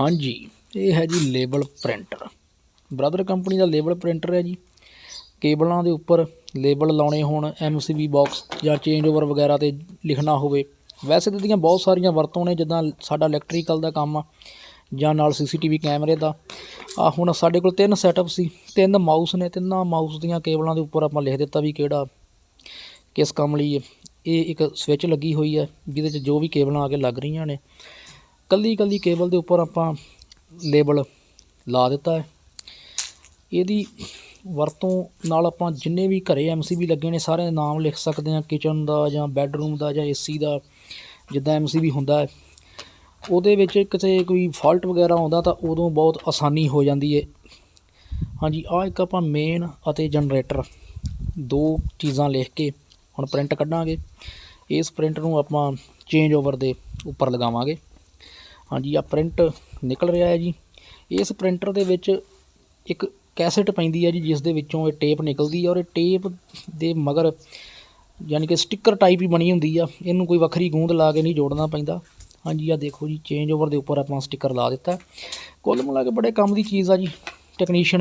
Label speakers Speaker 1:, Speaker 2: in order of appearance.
Speaker 1: ਹਾਂਜੀ, ਇਹ ਹੈ ਜੀ ਲੇਬਲ ਪ੍ਰਿੰਟਰ। ਬ੍ਰਦਰ ਕੰਪਨੀ ਦਾ ਲੇਬਲ ਪ੍ਰਿੰਟਰ ਹੈ ਜੀ। ਕੇਬਲਾਂ ਦੇ ਉੱਪਰ ਲੇਬਲ ਲਾਉਣੇ ਹੋਣ ਐਮਸੀਬੀ ਬਾਕਸ ਜਾਂ ਚੇਂਜ ਓਵਰ ਵਗੈਰਾ ਤੇ ਲਿਖਣਾ ਹੋਵੇ। ਵੈਸੇ ਤਾਂ ਦੀਆਂ ਬਹੁਤ ਸਾਰੀਆਂ ਵਰਤੋਂ ਨੇ, ਜਿੱਦਾਂ ਸਾਡਾ ਇਲੈਕਟ੍ਰੀਕਲ ਦਾ ਕੰਮ ਆ, ਜਾਂ ਨਾਲ ਸੀਸੀਟੀਵੀ ਕੈਮਰੇ ਦਾ। ਆ ਹੁਣ ਸਾਡੇ ਕੋਲ ਤਿੰਨ ਸੈਟਅਪ ਸੀ, ਤਿੰਨ ਮਾਊਸ ਨੇ, ਤਿੰਨਾਂ ਮਾਊਸ ਦੀਆਂ ਕੇਬਲਾਂ ਦੇ ਉੱਪਰ ਆਪਾਂ ਲਿਖ ਦਿੱਤਾ ਵੀ ਕਿਹੜਾ ਕਿਸ ਕੰਮ ਲਈ ਹੈ। ਇਹ ਇੱਕ ਸਵਿਚ ਲੱਗੀ ਹੋਈ ਹੈ, ਜਿਹਦੇ 'ਚ ਜੋ ਵੀ ਕੇਬਲਾਂ ਆ ਕੇ ਲੱਗ ਰਹੀਆਂ ਨੇ। ਕੱਲੀ ਕੱਲੀ ਕੇਬਲ ਦੇ ਉੱਪਰ ਆਪਾਂ ਲੇਬਲ ਲਾ ਦਿੱਤਾ ਹੈ। ਇਹਦੀ ਵਰਤੋਂ ਨਾਲ ਆਪਾਂ ਜਿੰਨੇ ਵੀ ਘਰੇ ਐਮਸੀਬੀ ਲੱਗੇ ਨੇ, ਸਾਰਿਆਂ ਦੇ ਨਾਮ ਲਿਖ ਸਕਦੇ ਹਾਂ। ਕਿਚਨ ਦਾ ਜਾਂ ਬੈੱਡਰੂਮ ਦਾ ਜਾਂ ਏਸੀ ਦਾ, ਜਿੱਦਾਂ ਐਮਸੀਬੀ ਹੁੰਦਾ ਹੈ। ਉਹਦੇ ਵਿੱਚ ਕਿਤੇ ਕੋਈ ਫਾਲਟ ਵਗੈਰਾ ਆਉਂਦਾ ਤਾਂ ਉਦੋਂ ਬਹੁਤ ਆਸਾਨੀ ਹੋ ਜਾਂਦੀ ਹੈ। ਹਾਂਜੀ, ਆਹ ਇੱਕ ਆਪਾਂ ਮੇਨ ਅਤੇ ਜਨਰੇਟਰ ਦੋ ਚੀਜ਼ਾਂ ਲਿਖ ਕੇ ਹੁਣ ਪ੍ਰਿੰਟ ਕੱਢਾਂਗੇ। ਇਸ ਪ੍ਰਿੰਟ ਨੂੰ ਆਪਾਂ ਚੇਂਜ ਓਵਰ ਦੇ ਉੱਪਰ ਲਗਾਵਾਂਗੇ। ਹਾਂਜੀ ਆ ਪ੍ਰਿੰਟ ਨਿਕਲ ਰਿਹਾ ਹੈ ਜੀ। ਇਸ ਪ੍ਰਿੰਟਰ ਦੇ ਵਿੱਚ ਇੱਕ ਕੈਸੇਟ ਪੈਂਦੀ ਹੈ ਜੀ, ਜਿਸ ਦੇ ਵਿੱਚੋਂ ਇਹ ਟੇਪ ਨਿਕਲਦੀ ਹੈ ਔਰ ਇਹ ਟੇਪ ਦੇ ਮਗਰ ਯਾਨੀ ਕਿ ਸਟicker ਟਾਈਪ ਹੀ ਬਣੀ ਹੁੰਦੀ ਆ। ਇਹਨੂੰ ਕੋਈ ਵੱਖਰੀ ਗੂੰਦ ਲਾ ਕੇ ਨਹੀਂ ਜੋੜਨਾ ਪੈਂਦਾ। ਹਾਂਜੀ ਆ ਦੇਖੋ ਜੀ ਚੇਂਜ ਓਵਰ ਦੇ ਉੱਪਰ ਆਪਾਂ ਸਟicker ਲਾ ਦਿੱਤਾ। ਕੁੱਲ ਮਿਲਾ ਕੇ ਬੜੇ ਕੰਮ ਦੀ ਚੀਜ਼ ਆ ਜੀ ਟੈਕਨੀਸ਼ੀਅਨ